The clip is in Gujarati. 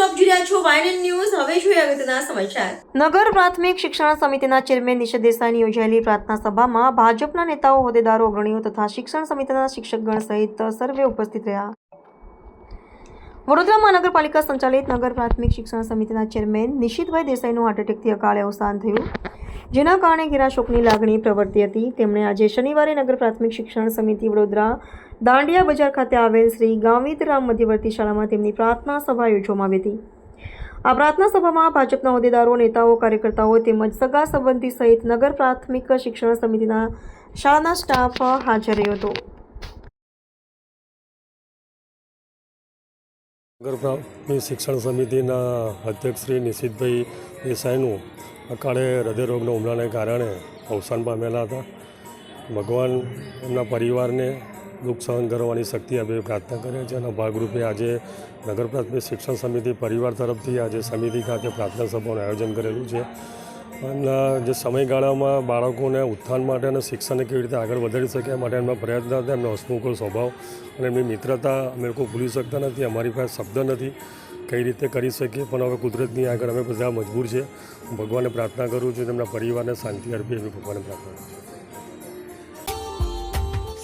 આપ અગત્યના સમાચાર નગર પ્રાથમિક શિક્ષણ સમિતિના ચેરમેન નિશા દેસાઈની યોજાયેલી પ્રાર્થના સભામાં ભાજપના નેતાઓ હોદ્દેદારો, અગ્રણીઓ તથા શિક્ષણ સમિતિના શિક્ષકગણ સહિત સર્વે ઉપસ્થિત રહ્યા. વડોદરા મહાનગરપાલિકા સંચાલિત નગર પ્રાથમિક શિક્ષણ સમિતિના ચેરમેન નિશિતભાઈ દેસાઈનું હાર્ટ એટેકથી અકાળે અવસાન થયું. જેના કારણે ઘેરા શોકની લાગણી પ્રવર્તી હતી. તેમણે આજે શનિવારે નગર પ્રાથમિક શિક્ષણ સમિતિ વડોદરા દાંડિયા બજાર ખાતે આવેલ શ્રી ગાવિત રામ મધ્યવર્તી શાળામાં તેમની પ્રાર્થના સભા યોજવામાં આવી હતી. આ પ્રાર્થના સભામાં ભાજપના હોદ્દેદારો, નેતાઓ, કાર્યકર્તાઓ તેમજ સગા સંબંધી સહિત નગર પ્રાથમિક શિક્ષણ સમિતિના શાળાના સ્ટાફ હાજર રહ્યો હતો. નગર શિક્ષણ સમિતિના અધ્યક્ષ શ્રી નિશિતભાઈ દેસાઈનું અકાળે હૃદયરોગના હુમલાને કારણે અવસાન પામેલા હતા. ભગવાન એમના પરિવારને દુઃખ સહન કરવાની શક્તિ આપે પ્રાર્થના કરે છે અને ભાગરૂપે આજે નગર પ્રાથમિક શિક્ષણ સમિતિ પરિવાર તરફથી આજે સમિતિ ખાતે પ્રાર્થના સભાનું આયોજન કરેલું છે. અને જે સમયગાળામાં બાળકોને ઉત્થાન માટે અને શિક્ષણને કેવી રીતે આગળ વધારી શકે માટે એમના પ્રયત્ન હતા એમનો હસમુખો સ્વભાવ અને એમની મિત્રતા અમે લોકો ભૂલી શકતા નથી, અમારી પાસે શબ્દ નથી કઈ રીતે કરી શકીએ. પણ હવે કુદરતની આગળ અમે બધા મજબૂર છે. ભગવાનને પ્રાર્થના કરું છું, તેમના પરિવારને શાંતિ અર્પે એવી ભગવાનને પ્રાર્થના કરું છું.